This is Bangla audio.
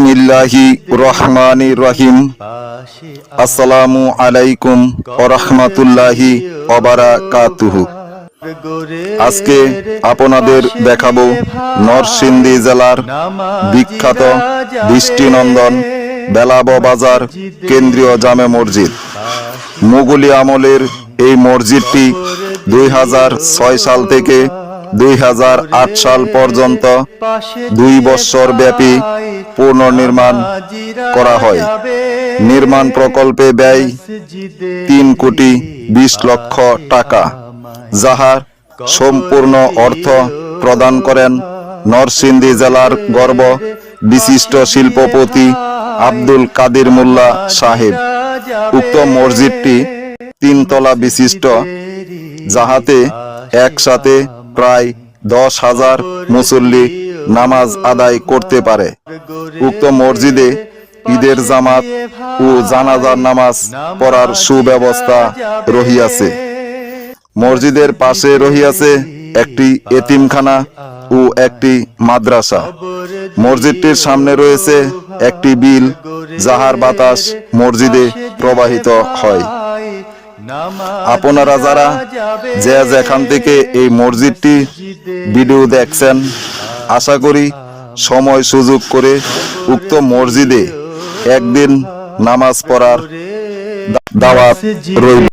বিসমিল্লাহি রহমানি রহিম। আসসালামু আলাইকুম ওরহমাতুল্লাহি অবারাকাতুহু আজকে আপনাদের দেখাবো নরসিংদী জেলার বিখ্যাত দৃষ্টিনন্দন বেলাব বাজার কেন্দ্রীয় জামে মসজিদ। মুঘলি আমলের এই মসজিদটি দুই হাজার ছয় সাল থেকে দুই হাজার আট সাল পর্যন্ত দুই বছর ব্যাপী পুনর্নির্মাণ করা হয়। নির্মাণ প্রকল্পে ব্যয় তিন কোটি বিশ লক্ষ টাকা, যাহার সম্পূর্ণ অর্থ প্রদান করেন নরসিংদী জেলার গর্ব বিশিষ্ট শিল্পপতি আব্দুল কাদির মোল্লা সাহেব। উক্ত মসজিদটি তিনতলা বিশিষ্ট, যাহাতে একসাথে প্রায় দশ হাজার মুসল্লি নামাজ আদায় করতে পারে। উক্ত মসজিদে ঈদের জামাত ও জানাজার নামাজ পড়ার সুব্যবস্থা রহিয়াছে। মসজিদের পাশে রহিয়াছে একটি এতিমখানা ও একটি মাদ্রাসা। মসজিদটির সামনে রয়েছে একটি বিল যাহার বাতাস মসজিদে প্রবাহিত হয়। আপনারা যারা যে যেখান থেকে এই মসজিদটি ভিডিও দেখছেন, আশা করি সময় সুযোগ করে উক্ত মসজিদে একদিন নামাজ পড়ার দাওয়াত রইল।